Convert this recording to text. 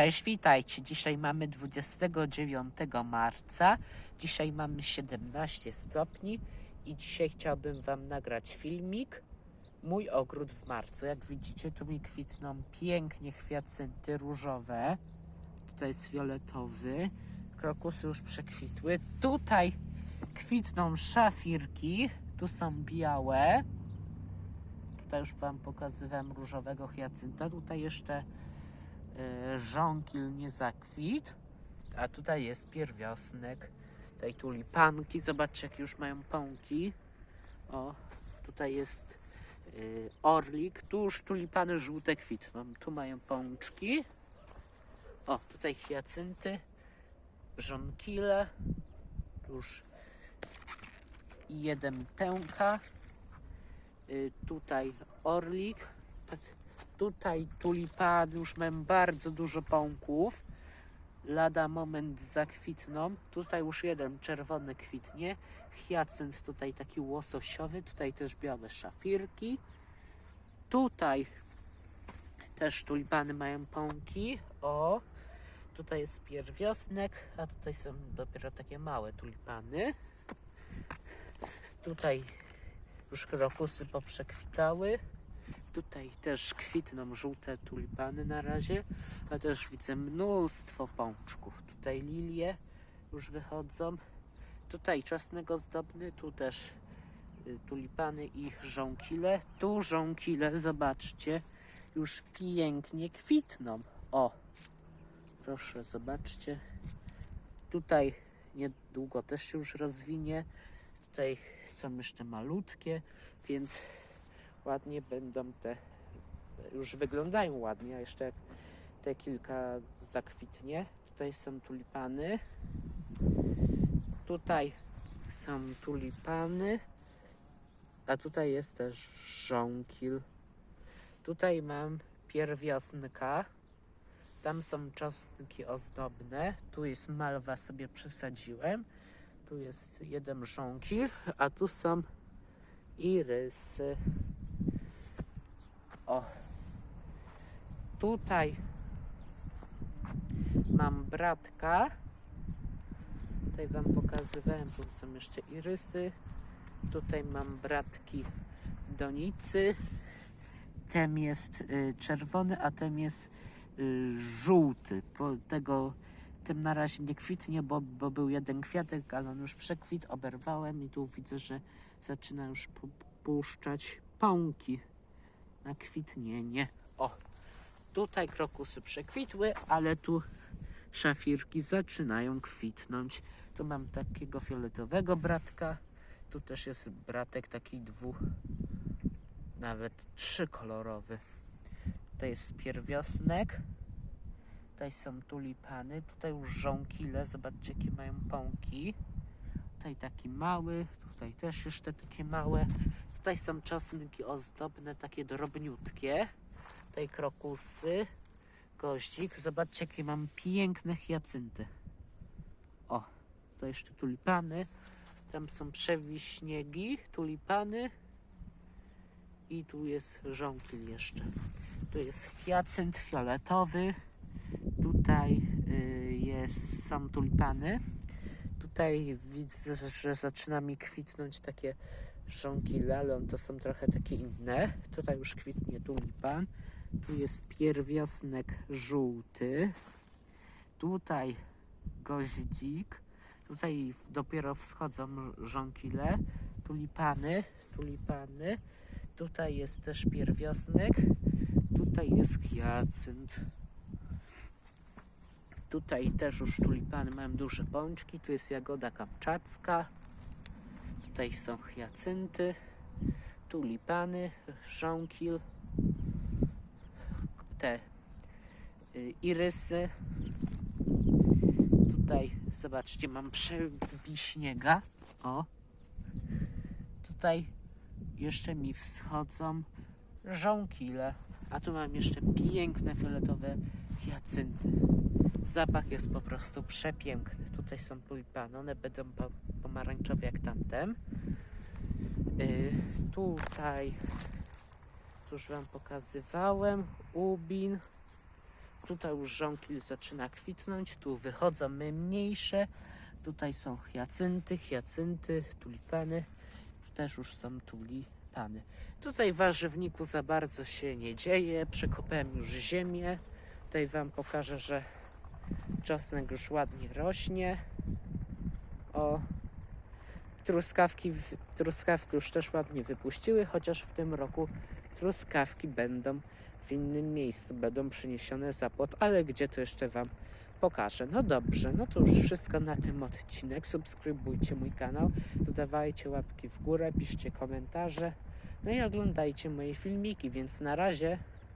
Cześć, witajcie. Dzisiaj mamy 29 marca. Dzisiaj mamy 17 stopni i dzisiaj chciałbym Wam nagrać filmik. Mój ogród w marcu. Jak widzicie, tu mi kwitną pięknie kwiatynty różowe. Tutaj jest fioletowy. Krokusy już przekwitły. Tutaj kwitną szafirki. Tu są białe. Tutaj już Wam pokazywałem różowego hiacynta. Tutaj jeszcze żonkil nie zakwit, a tutaj jest pierwiosnek. Tutaj tulipanki, zobaczcie jakie już mają pąki. O, tutaj jest y, orlik, tu już tulipany żółte kwitną. Tu mają pączki. O, tutaj hiacynty, żonkile. Tu już jeden pęka. Y, tutaj orlik. Tutaj tulipany już mają bardzo dużo pąków. Lada moment zakwitną. Tutaj już jeden czerwony kwitnie. Hiacynt tutaj taki łososiowy. Tutaj też białe szafirki. Tutaj też tulipany mają pąki. O, tutaj jest pierwiosnek, a tutaj są dopiero takie małe tulipany. Tutaj już krokusy poprzekwitały. Tutaj też kwitną żółte tulipany na razie, a też widzę mnóstwo pączków. Tutaj lilie już wychodzą. Tutaj czosnek ozdobny, tu też y, tulipany i żonkile. Tu żonkile, zobaczcie, już pięknie kwitną. O, proszę, zobaczcie. Tutaj niedługo też się już rozwinie. Tutaj są jeszcze malutkie, więc ładnie będą te, już wyglądają ładnie, a jeszcze te kilka zakwitnie. Tutaj są tulipany. Tutaj są tulipany. A tutaj jest też żonkil. Tutaj mam pierwiosnka. Tam są czosnki ozdobne. Tu jest malwa sobie przesadziłem. Tu jest jeden żonkil, a tu są irysy. O. Tutaj mam bratka. Tutaj wam pokazywałem, tu są jeszcze irysy. Tutaj mam bratki donicy. Ten jest y, czerwony, a ten jest y, żółty. Po tego tym na razie nie kwitnie, bo, bo był jeden kwiatek, ale on już przekwit, oberwałem i tu widzę, że zaczyna już pu- puszczać pąki na kwitnienie. O, tutaj krokusy przekwitły, ale tu szafirki zaczynają kwitnąć. Tu mam takiego fioletowego bratka. Tu też jest bratek taki dwu, nawet trzykolorowy. To jest pierwiosnek. Tutaj są tulipany. Tutaj już żonkile. Zobaczcie, jakie mają pąki. Tutaj taki mały. Tutaj też jeszcze takie małe. Tutaj są czosnki ozdobne, takie drobniutkie. Tutaj krokusy. Goździk. Zobaczcie, jakie mam piękne hiacynty. O, to jeszcze tulipany. Tam są przewiśniegi, tulipany. I tu jest żonkil jeszcze. Tu jest hiacynt fioletowy. Tutaj y, jest, są tulipany. Tutaj widzę, że zaczyna mi kwitnąć takie żonkile, ale on to są trochę takie inne. Tutaj już kwitnie tulipan. Tu jest pierwiosnek żółty. Tutaj goździk. Tutaj dopiero wschodzą żonkile. Tulipany, tulipany. Tutaj jest też pierwiosnek. Tutaj jest hiacynt. Tutaj też już tulipany mają duże pączki. Tu jest jagoda kamczacka. Tutaj są hiacynty, tulipany, żonkil, te y, irysy. Tutaj zobaczcie, mam przebiśniega. O. Tutaj jeszcze mi wschodzą żonkile. A tu mam jeszcze piękne fioletowe hiacynty. Zapach jest po prostu przepiękny. Tutaj są tulipany, one będą po, pomarańczowe jak tamten. Yy, tutaj, tu już Wam pokazywałem, ubin. tutaj już żonkil zaczyna kwitnąć, tu wychodzą mniejsze, tutaj są hiacynty, hiacynty, tulipany, też już są tulipany. Tutaj w warzywniku za bardzo się nie dzieje, przekopałem już ziemię, tutaj Wam pokażę, że czosnek już ładnie rośnie. O, truskawki, truskawki już też ładnie wypuściły, chociaż w tym roku truskawki będą w innym miejscu, będą przeniesione za płot, ale gdzie to jeszcze Wam pokażę. No dobrze, no to już wszystko na tym odcinek. Subskrybujcie mój kanał, dodawajcie łapki w górę, piszcie komentarze, no i oglądajcie moje filmiki, więc na razie